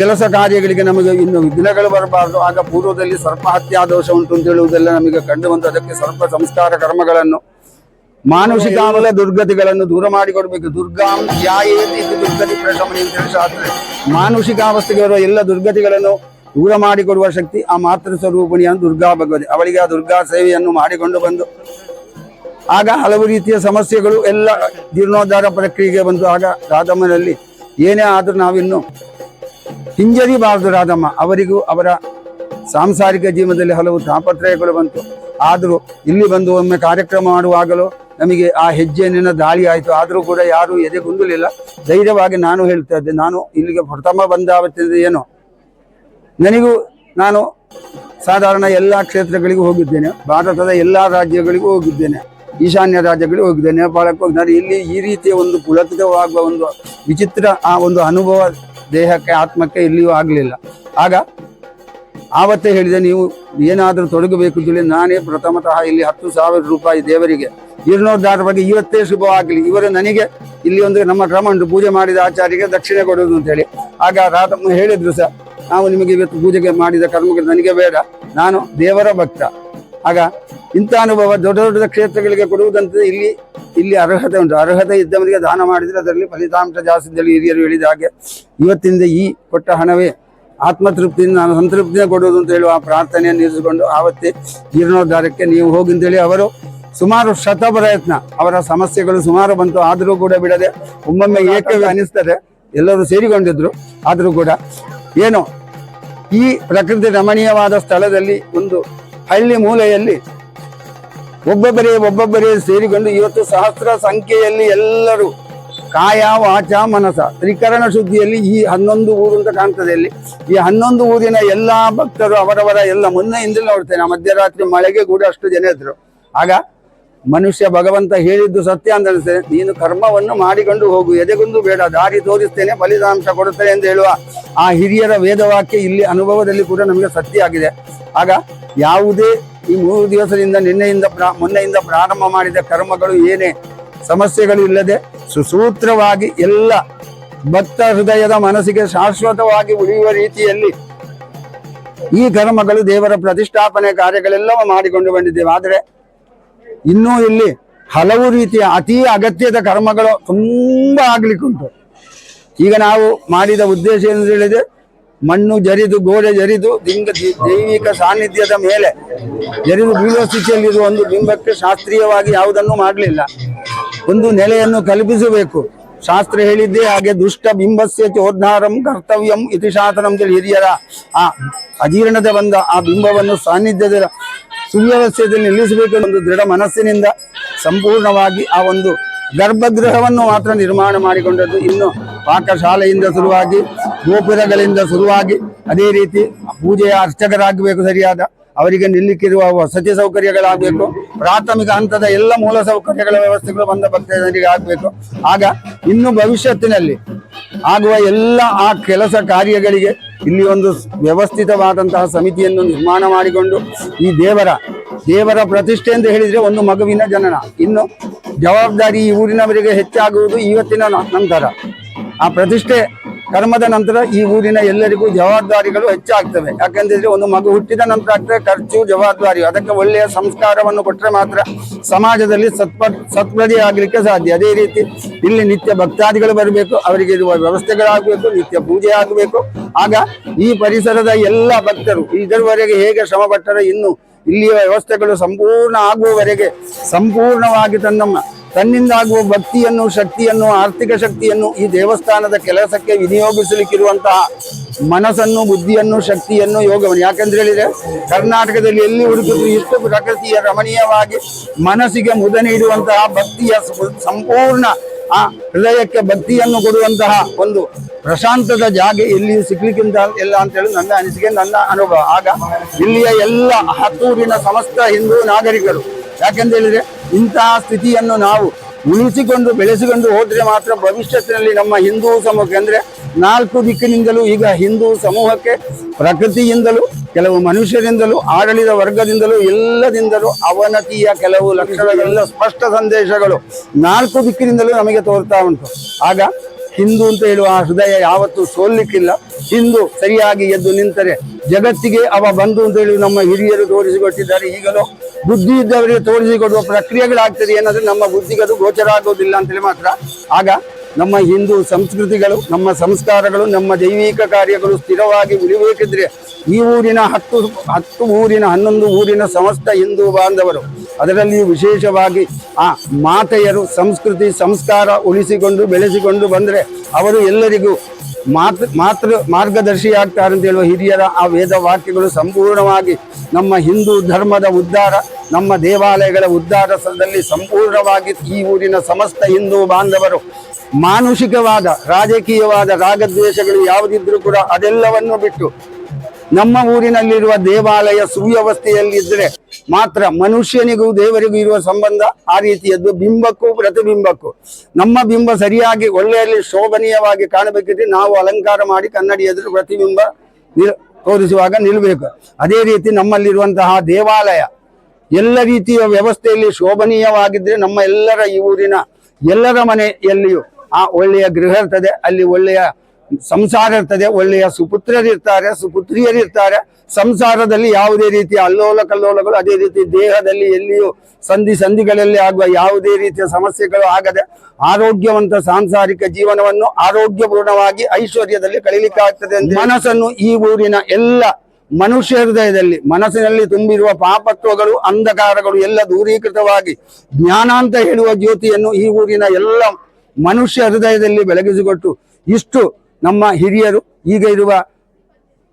ಕೆಲಸ ಕಾರ್ಯಗಳಿಗೆ ನಮಗೆ ಇನ್ನು ವಿಘ್ನಗಳು ಬರಬಾರದು. ಆಗ ಪೂರ್ವದಲ್ಲಿ ಸರ್ಪ ಹತ್ಯಾ ದೋಷ ಉಂಟು ಅಂತ ಹೇಳುವುದೆಲ್ಲ ನಮಗೆ ಕಂಡು ಬಂದು ಅದಕ್ಕೆ ಸರ್ಪ ಸಂಸ್ಕಾರ ಕರ್ಮಗಳನ್ನು ಮಾನುಷಿಕಾಮಲ ದುರ್ಗತಿಗಳನ್ನು ದೂರ ಮಾಡಿಕೊಡ್ಬೇಕು. ದುರ್ಗಾಂ ಧ್ಯಾಯೇತಿ ದುರ್ಗತಿ ಪ್ರಶಮನೆ ಅಂತ ಹೇಳಿ ಶಾಸ್ತ್ರ. ಮಾನುಷಿಕಾವಸ್ಥೆಗೆ ಬರುವ ಎಲ್ಲ ದುರ್ಗತಿಗಳನ್ನು ದೂರ ಮಾಡಿಕೊಡುವ ಶಕ್ತಿ ಆ ಮಾತೃ ಸ್ವರೂಪಣಿಯ ದುರ್ಗಾ ಭಗವತಿ. ಅವಳಿಗೆ ಆ ದುರ್ಗಾ ಸೇವೆಯನ್ನು ಮಾಡಿಕೊಂಡು ಬಂದು ಆಗ ಹಲವು ರೀತಿಯ ಸಮಸ್ಯೆಗಳು ಎಲ್ಲ ಜೀರ್ಣೋದ್ಧಾರ ಪ್ರಕ್ರಿಯೆಗೆ ಬಂದು ಆಗ ರಾಧಮ್ಮನಲ್ಲಿ ಏನೇ ಆದರೂ ನಾವಿನ್ನು ಹಿಂಜರಿಬಾರದು ರಾಧಮ್ಮ ಅವರಿಗೂ ಅವರ ಸಾಂಸಾರಿಕ ಜೀವನದಲ್ಲಿ ಹಲವು ತಾಪತ್ರಯಗಳು ಬಂತು. ಆದರೂ ಇಲ್ಲಿ ಬಂದು ಒಮ್ಮೆ ಕಾರ್ಯಕ್ರಮ ಮಾಡುವಾಗಲೂ ನಮಗೆ ಆ ಹೆಜ್ಜೆಯನ್ನಿನ ದಾಳಿ ಆಯಿತು. ಆದರೂ ಕೂಡ ಯಾರೂ ಎದೆಗುಂದಲಿಲ್ಲ ಧೈರ್ಯವಾಗಿ ನಾನು ಹೇಳ್ತಾ ಇದ್ದೆ, ನಾನು ಇಲ್ಲಿಗೆ ಪ್ರಥಮ ಬಂದಾವತ್ತಿಂದ ಏನು? ನನಗೂ ನಾನು ಸಾಧಾರಣ ಎಲ್ಲ ಕ್ಷೇತ್ರಗಳಿಗೂ ಹೋಗಿದ್ದೇನೆ. ಭಾರತದ ಎಲ್ಲ ರಾಜ್ಯಗಳಿಗೂ ಹೋಗಿದ್ದೇನೆ. ಈಶಾನ್ಯ ರಾಜ್ಯಗಳಿಗೆ ಹೋಗಿದೆ. ನೇಪಾಳಕ್ಕೆ ಹೋಗಿದ್ದಾರೆ ಇಲ್ಲಿ ಈ ರೀತಿಯ ಒಂದು ಪುಳಕಿತವಾಗುವ ಒಂದು ವಿಚಿತ್ರ ಆ ಒಂದು ಅನುಭವ ದೇಹಕ್ಕೆ, ಆತ್ಮಕ್ಕೆ ಇಲ್ಲಿಯೂ ಆಗಲಿಲ್ಲ. ಆಗ ಆವತ್ತೇ ಹೇಳಿದೆ, ನೀವು ಏನಾದರೂ ತೊಡಗಬೇಕು ಅಂತೇಳಿ ನಾನೇ ಪ್ರಥಮತಃ ಇಲ್ಲಿ ಹತ್ತು ಸಾವಿರ ರೂಪಾಯಿ ದೇವರಿಗೆ ಜೀರ್ಣೋದ್ಧಾರ ಬಗ್ಗೆ ಇವತ್ತೇ ಶುಭವಾಗಲಿ. ಇವರು ನನಗೆ ಇಲ್ಲಿ ಒಂದು ನಮ್ಮ ಕ್ರಮ ಉಂಟು ಪೂಜೆ ಮಾಡಿದ ಆಚಾರ್ಯಗೆ ದಕ್ಷಿಣೆ ಕೊಡೋದು ಅಂತೇಳಿ ಆಗ ರಾಧಮ್ಮ ಹೇಳಿದ್ರು ಸರ್, ನಾವು ನಿಮಗೆ ಇವತ್ತು ಪೂಜೆಗೆ ಮಾಡಿದ ಕರ್ಮಕ್ಕೆ ನನಗೆ ಬೇಡ. ನಾನು ದೇವರ ಭಕ್ತ. ಆಗ ಇಂಥ ಅನುಭವ ದೊಡ್ಡ ದೊಡ್ಡ ಕ್ಷೇತ್ರಗಳಿಗೆ ಕೊಡುವುದಂತ ಇಲ್ಲಿ ಇಲ್ಲಿ ಅರ್ಹತೆ ಉಂಟು. ಅರ್ಹತೆ ಇದ್ದವರಿಗೆ ದಾನ ಮಾಡಿದರೆ ಅದರಲ್ಲಿ ಫಲಿತಾಂಶ ಜಾಸ್ತಿ ಹಿರಿಯರು ಹೇಳಿದ ಹಾಗೆ ಇವತ್ತಿಂದ ಈ ಕೊಟ್ಟ ಹಣವೇ ಆತ್ಮತೃಪ್ತಿಯಿಂದ ನಾನು ಸಂತೃಪ್ತಿಯೇ ಕೊಡುವುದು ಅಂತ ಹೇಳುವ ಆ ಪ್ರಾರ್ಥನೆಯನ್ನು ಇರಿಸಿಕೊಂಡು ಆವತ್ತೇ ಜೀರ್ಣೋದ್ಧಾರಕ್ಕೆ ನೀವು ಹೋಗಿ ಅಂತೇಳಿ ಅವರು ಸುಮಾರು ಶತ ಪ್ರಯತ್ನ ಅವರ ಸಮಸ್ಯೆಗಳು ಸುಮಾರು ಬಂತು. ಆದರೂ ಕೂಡ ಬಿಡದೆ ಒಮ್ಮೊಮ್ಮೆ ಏಕವೇ ಅನಿಸ್ತದೆ. ಎಲ್ಲರೂ ಸೇರಿಕೊಂಡಿದ್ರು. ಆದರೂ ಕೂಡ ಏನು ಈ ಪ್ರಕೃತಿ ರಮಣೀಯವಾದ ಸ್ಥಳದಲ್ಲಿ ಒಂದು ಹಳ್ಳಿ ಮೂಲೆಯಲ್ಲಿ ಒಬ್ಬೊಬ್ಬರೇ ಒಬ್ಬೊಬ್ಬರೇ ಸೇರಿಕೊಂಡು ಇವತ್ತು ಸಹಸ್ರ ಸಂಖ್ಯೆಯಲ್ಲಿ ಎಲ್ಲರೂ ಕಾಯ ವಾಚ ಮನಸ, ತ್ರಿಕರಣ ಶುದ್ಧಿಯಲ್ಲಿ ಈ ಹನ್ನೊಂದು ಊರು ಅಂತ ಕಾಣ್ತದೆ ಇಲ್ಲಿ. ಈ ಹನ್ನೊಂದು ಊರಿನ ಎಲ್ಲ ಭಕ್ತರು ಅವರವರ ಎಲ್ಲ ಮೊನ್ನೆಯಿಂದಲೇ ನೋಡ್ತೇನೆ. ಮಧ್ಯರಾತ್ರಿ ಮಳೆಗೆ ಕೂಡ ಅಷ್ಟು ಜನ ಇದ್ರು. ಆಗ ಮನುಷ್ಯ ಭಗವಂತ ಹೇಳಿದ್ದು ಸತ್ಯ ಅಂತ ಅನಿಸ್ತೇನೆ ನೀನು ಕರ್ಮವನ್ನು ಮಾಡಿಕೊಂಡು ಹೋಗು. ಎದೆಗೊಂದು ಬೇಡ. ದಾರಿ ತೋರಿಸ್ತೇನೆ. ಫಲಿತಾಂಶ ಕೊಡುತ್ತೇನೆ ಎಂದು ಹೇಳುವ ಆ ಹಿರಿಯರ ವೇದವಾಕ್ಯ ಇಲ್ಲಿ ಅನುಭವದಲ್ಲಿ ಕೂಡ ನಮಗೆ ಸತ್ಯ ಆಗಿದೆ. ಆಗ ಯಾವುದೇ ಈ ಮೂರು ದಿವಸದಿಂದ ನಿನ್ನೆಯಿಂದ ಮೊನ್ನೆಯಿಂದ ಪ್ರಾರಂಭ ಮಾಡಿದ ಕರ್ಮಗಳು ಏನೇ ಸಮಸ್ಯೆಗಳು ಇಲ್ಲದೆ ಸುಸೂತ್ರವಾಗಿ ಎಲ್ಲ ಭಕ್ತ ಹೃದಯದ ಮನಸ್ಸಿಗೆ ಶಾಶ್ವತವಾಗಿ ಉಳಿಯುವ ರೀತಿಯಲ್ಲಿ ಈ ಕರ್ಮಗಳು ದೇವರ ಪ್ರತಿಷ್ಠಾಪನೆ ಕಾರ್ಯಗಳೆಲ್ಲವೂ ಮಾಡಿಕೊಂಡು ಬಂದಿದ್ದೇವೆ. ಆದರೆ ಇನ್ನೂ ಇಲ್ಲಿ ಹಲವು ರೀತಿಯ ಅತಿ ಅಗತ್ಯದ ಕರ್ಮಗಳು ತುಂಬಾ ಆಗ್ಲಿಕ್ಕುಂಟು ಈಗ ನಾವು ಮಾಡಿದ ಉದ್ದೇಶ ಏನು ಹೇಳಿದ್ರೆ, ಮಣ್ಣು ಜರಿದು, ಗೋಡೆ ಜರಿದು, ಲಿಂಗ ದೈವಿಕ ಸಾನ್ನಿಧ್ಯದ ಮೇಲೆ ಜರಿದು ಬೀಳುವ ಸ್ಥಿತಿಯಲ್ಲಿರುವ ಒಂದು ಬಿಂಬಕ್ಕೆ ಶಾಸ್ತ್ರೀಯವಾಗಿ ಯಾವುದನ್ನು ಮಾಡಲಿಲ್ಲ. ಒಂದು ನೆಲೆಯನ್ನು ಕಲ್ಪಿಸಬೇಕು. ಶಾಸ್ತ್ರ ಹೇಳಿದ್ದೇ ಹಾಗೆ, ದುಷ್ಟ ಬಿಂಬಸ್ಯ ಚೋದ್ಧಾರಂ ಕರ್ತವ್ಯಂ ಇತಿಶಾಸನ ಹಿರಿಯರ ಆ ಅಜೀರ್ಣದ ಬಂದ ಆ ಬಿಂಬವನ್ನು ಸಾನ್ನಿಧ್ಯದ ಸುವ್ಯವಸ್ಥೆಯಲ್ಲಿ ನಿಲ್ಲಿಸಬೇಕು ಒಂದು ದೃಢ ಮನಸ್ಸಿನಿಂದ ಸಂಪೂರ್ಣವಾಗಿ ಆ ಒಂದು ಗರ್ಭಗೃಹವನ್ನು ಮಾತ್ರ ನಿರ್ಮಾಣ ಮಾಡಿಕೊಂಡದ್ದು. ಇನ್ನು ಪಾಕಶಾಲೆಯಿಂದ ಶುರುವಾಗಿ ಗೋಪುರಗಳಿಂದ ಶುರುವಾಗಿ ಅದೇ ರೀತಿ ಪೂಜೆಯ ಅರ್ಚಕರಾಗಬೇಕು ಸರಿಯಾದ. ಅವರಿಗೆ ನಿಲ್ಲಿಕ್ಕಿರುವ ವಸತಿ ಸೌಕರ್ಯಗಳಾಗಬೇಕು. ಪ್ರಾಥಮಿಕ ಹಂತದ ಎಲ್ಲ ಮೂಲ ಸೌಕರ್ಯಗಳ ವ್ಯವಸ್ಥೆಗಳು ಬಂದ ಭಕ್ತರಿಗೆ ಆಗಬೇಕು. ಆಗ ಇನ್ನು ಭವಿಷ್ಯತ್ತಿನಲ್ಲಿ ಆಗುವ ಎಲ್ಲ ಆ ಕೆಲಸ ಕಾರ್ಯಗಳಿಗೆ ಇಲ್ಲಿ ಒಂದು ವ್ಯವಸ್ಥಿತವಾದಂತಹ ಸಮಿತಿಯನ್ನು ನಿರ್ಮಾಣ ಮಾಡಿಕೊಂಡು ಈ ದೇವರ ದೇವರ ಪ್ರತಿಷ್ಠೆ ಎಂದು ಹೇಳಿದರೆ ಒಂದು ಮಗುವಿನ ಜನನ. ಇನ್ನು ಜವಾಬ್ದಾರಿ ಈ ಊರಿನವರಿಗೆ ಹೆಚ್ಚಾಗುವುದು ಇವತ್ತಿನ ನಂತರ. ಆ ಪ್ರತಿಷ್ಠೆ ಕರ್ಮದ ನಂತರ ಈ ಊರಿನ ಎಲ್ಲರಿಗೂ ಜವಾಬ್ದಾರಿಗಳು ಹೆಚ್ಚಾಗ್ತವೆ. ಯಾಕಂತಂದ್ರೆ ಒಂದು ಮಗು ಹುಟ್ಟಿದ ನಂತರ ಆಗ್ತದೆ, ಖರ್ಚು, ಜವಾಬ್ದಾರಿ. ಅದಕ್ಕೆ ಒಳ್ಳೆಯ ಸಂಸ್ಕಾರವನ್ನು ಕೊಟ್ಟರೆ ಮಾತ್ರ ಸಮಾಜದಲ್ಲಿ ಸತ್ಪ ಸತ್ಪ್ರದಿ ಆಗಲಿಕ್ಕೆ ಸಾಧ್ಯ. ಅದೇ ರೀತಿ ಇಲ್ಲಿ ನಿತ್ಯ ಭಕ್ತಾದಿಗಳು ಬರಬೇಕು, ಅವರಿಗೆ ಇರುವ ವ್ಯವಸ್ಥೆಗಳಾಗಬೇಕು, ನಿತ್ಯ ಪೂಜೆ ಆಗಬೇಕು. ಆಗ ಈ ಪರಿಸರದ ಎಲ್ಲ ಭಕ್ತರು ಇದರವರೆಗೆ ಹೇಗೆ ಶ್ರಮ ಪಟ್ಟರೆ ಇನ್ನು ಇಲ್ಲಿಯ ವ್ಯವಸ್ಥೆಗಳು ಸಂಪೂರ್ಣ ಆಗುವವರೆಗೆ ಸಂಪೂರ್ಣವಾಗಿ ತನ್ನ ತನ್ನಿಂದ ಆಗುವ ಭಕ್ತಿಯನ್ನು, ಶಕ್ತಿಯನ್ನು, ಆರ್ಥಿಕ ಶಕ್ತಿಯನ್ನು ಈ ದೇವಸ್ಥಾನದ ಕೆಲಸಕ್ಕೆ ವಿನಿಯೋಗಿಸಲಿಕ್ಕಿರುವಂತಹ ಮನಸ್ಸನ್ನು, ಬುದ್ಧಿಯನ್ನು, ಶಕ್ತಿಯನ್ನು, ಯೋಗವನ್ನು. ಯಾಕೆಂದ್ರೆ ಹೇಳಿದ್ರೆ, ಕರ್ನಾಟಕದಲ್ಲಿ ಎಲ್ಲಿ ಹುಡುಕಿದ್ರು ಇಷ್ಟು ಪ್ರಕೃತಿಯ ರಮಣೀಯವಾಗಿ ಮನಸ್ಸಿಗೆ ಮುದ ನೀಡುವಂತಹ ಭಕ್ತಿಯ ಸಂಪೂರ್ಣ, ಆ ಹೃದಯಕ್ಕೆ ಭಕ್ತಿಯನ್ನು ಕೊಡುವಂತಹ ಒಂದು ಪ್ರಶಾಂತದ ಜಾಗ ಎಲ್ಲಿಯೂ ಸಿಗ್ಲಿಕ್ಕಿಂತ ಎಲ್ಲ ಅಂತೇಳಿ ನನ್ನ ಅನಿಸಿಕೆ, ನನ್ನ ಅನುಭವ. ಆಗ ಇಲ್ಲಿಯ ಎಲ್ಲ ಹತ್ತೂರಿನ ಸಮಸ್ತ ಹಿಂದೂ ನಾಗರಿಕರು ಯಾಕೆಂತ ಹೇಳಿದ್ರೆ ಇಂತಹ ಸ್ಥಿತಿಯನ್ನು ನಾವು ಉಳಿಸಿಕೊಂಡು ಬೆಳೆಸಿಕೊಂಡು ಹೋದರೆ ಮಾತ್ರ ಭವಿಷ್ಯತ್ತಿನಲ್ಲಿ ನಮ್ಮ ಹಿಂದೂ ಸಮೂಹಕ್ಕೆ ಅಂದರೆ ನಾಲ್ಕು ದಿಕ್ಕಿನಿಂದಲೂ ಈಗ ಹಿಂದೂ ಸಮೂಹಕ್ಕೆ, ಪ್ರಕೃತಿಯಿಂದಲೂ, ಕೆಲವು ಮನುಷ್ಯರಿಂದಲೂ, ಆಡಳಿತ ವರ್ಗದಿಂದಲೂ, ಎಲ್ಲದಿಂದಲೂ ಅವನತಿಯ ಕೆಲವು ಲಕ್ಷಣಗಳೆಲ್ಲ ಸ್ಪಷ್ಟ ಸಂದೇಶಗಳು ನಾಲ್ಕು ದಿಕ್ಕಿನಿಂದಲೂ ನಮಗೆ ತೋರ್ತಾ ಉಂಟು. ಆಗ ಹಿಂದೂ ಅಂತ ಹೇಳುವ ಆ ಹೃದಯ ಯಾವತ್ತೂ ಸೋಲ್ಲಿಕ್ಕಿಲ್ಲ ಹಿಂದೂ ಸರಿಯಾಗಿ ಎದ್ದು ನಿಂತರೆ ಜಗತ್ತಿಗೆ ಅವ ಬಂದು ಅಂತ ಹೇಳಿ ನಮ್ಮ ಹಿರಿಯರು ತೋರಿಸಿಕೊಟ್ಟಿದ್ದಾರೆ. ಈಗಲೂ ಬುದ್ಧಿ ಇದ್ದವರಿಗೆ ತೋರಿಸಿಕೊಡುವ ಪ್ರಕ್ರಿಯೆಗಳಾಗ್ತದೆ ಏನಾದ್ರೆ ನಮ್ಮ ಬುದ್ಧಿಗೆ ಅದು ಗೋಚರ ಆಗೋದಿಲ್ಲ ಅಂತೇಳಿ ಮಾತ್ರ. ಆಗ ನಮ್ಮ ಹಿಂದೂ ಸಂಸ್ಕೃತಿಗಳು, ನಮ್ಮ ಸಂಸ್ಕಾರಗಳು, ನಮ್ಮ ದೈವಿಕ ಕಾರ್ಯಗಳು ಸ್ಥಿರವಾಗಿ ಉಳಿಬೇಕಿದ್ರೆ ಈ ಊರಿನ ಹತ್ತು ಹತ್ತು ಊರಿನ ಹನ್ನೊಂದು ಊರಿನ ಸಮಸ್ತ ಹಿಂದೂ ಬಾಂಧವರು ಅದರಲ್ಲಿಯೂ ವಿಶೇಷವಾಗಿ ಆ ಮಾತೆಯರು ಸಂಸ್ಕೃತಿ, ಸಂಸ್ಕಾರ ಉಳಿಸಿಕೊಂಡು ಬೆಳೆಸಿಕೊಂಡು ಬಂದರೆ ಅವರು ಎಲ್ಲರಿಗೂ ಮಾತೃ ಮಾತೃ ಮಾರ್ಗದರ್ಶಿ ಆಗ್ತಾರೆ ಅಂತ ಹೇಳುವ ಹಿರಿಯರ ಆ ವೇದ ವಾಕ್ಯಗಳು ಸಂಪೂರ್ಣವಾಗಿ ನಮ್ಮ ಹಿಂದೂ ಧರ್ಮದ ಉದ್ಧಾರ, ನಮ್ಮ ದೇವಾಲಯಗಳ ಉದ್ಧಾರದಲ್ಲಿ ಸಂಪೂರ್ಣವಾಗಿ ಈ ಊರಿನ ಸಮಸ್ತ ಹಿಂದೂ ಬಾಂಧವರು. ಮಾನುಷಿಕವಾದ, ರಾಜಕೀಯವಾದ ರಾಗದ್ವೇಷಗಳು ಯಾವುದಿದ್ರೂ ಕೂಡ ಅದೆಲ್ಲವನ್ನು ಬಿಟ್ಟು ನಮ್ಮ ಊರಿನಲ್ಲಿರುವ ದೇವಾಲಯ ಸುವ್ಯವಸ್ಥೆಯಲ್ಲಿದ್ದರೆ ಮಾತ್ರ ಮನುಷ್ಯನಿಗೂ ದೇವರಿಗೂ ಇರುವ ಸಂಬಂಧ ಆ ರೀತಿಯದ್ದು. ಬಿಂಬಕ್ಕೂ ಪ್ರತಿಬಿಂಬಕ್ಕೂ. ನಮ್ಮ ಬಿಂಬ ಸರಿಯಾಗಿ ಒಳ್ಳೆಯಲ್ಲಿ ಶೋಭನೀಯವಾಗಿ ಕಾಣಬೇಕಿದ್ರೆ ನಾವು ಅಲಂಕಾರ ಮಾಡಿ ಕನ್ನಡಿ ಎದುರು ಪ್ರತಿಬಿಂಬ ನಿಲ್ ತೋರಿಸುವಾಗ ನಿಲ್ಲಬೇಕು ಅದೇ ರೀತಿ ನಮ್ಮಲ್ಲಿರುವಂತಹ ದೇವಾಲಯ ಎಲ್ಲ ರೀತಿಯ ವ್ಯವಸ್ಥೆಯಲ್ಲಿ ಶೋಭನೀಯವಾಗಿದ್ರೆ ನಮ್ಮ ಎಲ್ಲರ ಈ ಊರಿನ ಎಲ್ಲರ ಮನೆಯಲ್ಲಿಯೂ ಆ ಒಳ್ಳೆಯ ಗೃಹ ಇರ್ತದೆ. ಅಲ್ಲಿ ಒಳ್ಳೆಯ ಸಂಸಾರ ಇರ್ತದೆ, ಒಳ್ಳೆಯ ಸುಪುತ್ರರಿರ್ತಾರೆ, ಸುಪುತ್ರಿಯರಿರ್ತಾರೆ. ಸಂಸಾರದಲ್ಲಿ ಯಾವುದೇ ರೀತಿಯ ಅಲ್ಲೋಲ ಕಲ್ಲೋಲಗಳು, ಅದೇ ರೀತಿ ದೇಹದಲ್ಲಿ ಎಲ್ಲಿಯೂ ಸಂಧಿ ಸಂಧಿಗಳಲ್ಲಿ ಆಗುವ ಯಾವುದೇ ರೀತಿಯ ಸಮಸ್ಯೆಗಳು ಆಗದೆ, ಆರೋಗ್ಯವಂತ ಸಾಂಸಾರಿಕ ಜೀವನವನ್ನು ಆರೋಗ್ಯಪೂರ್ಣವಾಗಿ ಐಶ್ವರ್ಯದಲ್ಲಿ ಕಳೀಲಿಕ್ಕಾಗ್ತದೆ ಮನಸ್ಸನ್ನು ಈ ಊರಿನ ಎಲ್ಲ ಮನುಷ್ಯ ಹೃದಯದಲ್ಲಿ, ಮನಸ್ಸಿನಲ್ಲಿ ತುಂಬಿರುವ ಪಾಪತ್ವಗಳು, ಅಂಧಕಾರಗಳು ಎಲ್ಲ ದೂರೀಕೃತವಾಗಿ ಜ್ಞಾನ ಅಂತ ಹೇಳುವ ಜ್ಯೋತಿಯನ್ನು ಈ ಊರಿನ ಎಲ್ಲ ಮನುಷ್ಯ ಹೃದಯದಲ್ಲಿ ಬೆಳಗಿಸಿಕೊಟ್ಟು ಇಷ್ಟು ನಮ್ಮ ಹಿರಿಯರು, ಈಗ ಇರುವ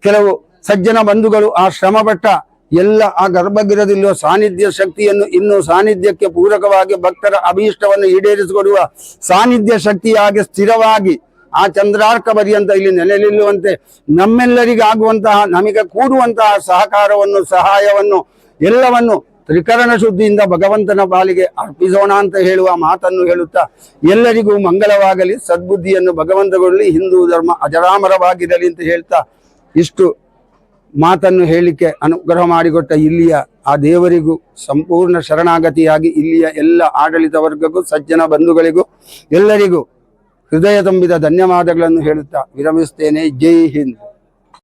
ಕೆಲವು ಸಜ್ಜನ ಬಂಧುಗಳು ಆ ಶ್ರಮಪಟ್ಟ ಎಲ್ಲ ಆ ಗರ್ಭಗೃಹದಲ್ಲಿರುವ ಸಾನ್ನಿಧ್ಯ ಶಕ್ತಿಯನ್ನು ಇನ್ನು ಸಾನ್ನಿಧ್ಯಕ್ಕೆ ಪೂರಕವಾಗಿ ಭಕ್ತರ ಅಭೀಷ್ಟವನ್ನು ಈಡೇರಿಸಿಕೊಡುವ ಸಾನ್ನಿಧ್ಯ ಶಕ್ತಿಯಾಗಿ ಸ್ಥಿರವಾಗಿ ಆ ಚಂದ್ರಾರ್ಕ ಪರ್ಯಂತ ಇಲ್ಲಿ ನೆಲೆ ನಿಲ್ಲುವಂತೆ ನಮ್ಮೆಲ್ಲರಿಗಾಗುವಂತಹ ನಮಗೆ ಕೂಡುವಂತಹ ಸಹಕಾರವನ್ನು, ಸಹಾಯವನ್ನು, ಎಲ್ಲವನ್ನು ತ್ರಿಕರಣ ಶುದ್ಧಿಯಿಂದ ಭಗವಂತನ ಪಾಲಿಗೆ ಅರ್ಪಿಸೋಣ ಅಂತ ಹೇಳುವ ಮಾತನ್ನು ಹೇಳುತ್ತಾ ಎಲ್ಲರಿಗೂ ಮಂಗಳವಾಗಲಿ. ಸದ್ಬುದ್ಧಿಯನ್ನು ಭಗವಂತಗೊಳ್ಳಿ ಹಿಂದೂ ಧರ್ಮ ಅಜರಾಮರವಾಗಿರಲಿ ಅಂತ ಹೇಳ್ತಾ ಇಷ್ಟು ಮಾತನ್ನು ಹೇಳಿಕೆ ಅನುಗ್ರಹ ಮಾಡಿಕೊಟ್ಟ ಇಲ್ಲಿಯ ಆ ದೇವರಿಗೂ ಸಂಪೂರ್ಣ ಶರಣಾಗತಿಯಾಗಿ ಇಲ್ಲಿಯ ಎಲ್ಲ ಆಡಳಿತ ವರ್ಗಕ್ಕೂ, ಸಜ್ಜನ ಬಂಧುಗಳಿಗೂ, ಎಲ್ಲರಿಗೂ ಹೃದಯ ತುಂಬಿದ ಧನ್ಯವಾದಗಳನ್ನು ಹೇಳುತ್ತಾ ವಿರಮಿಸ್ತೇನೆ. ಜೈ ಹಿಂದ್.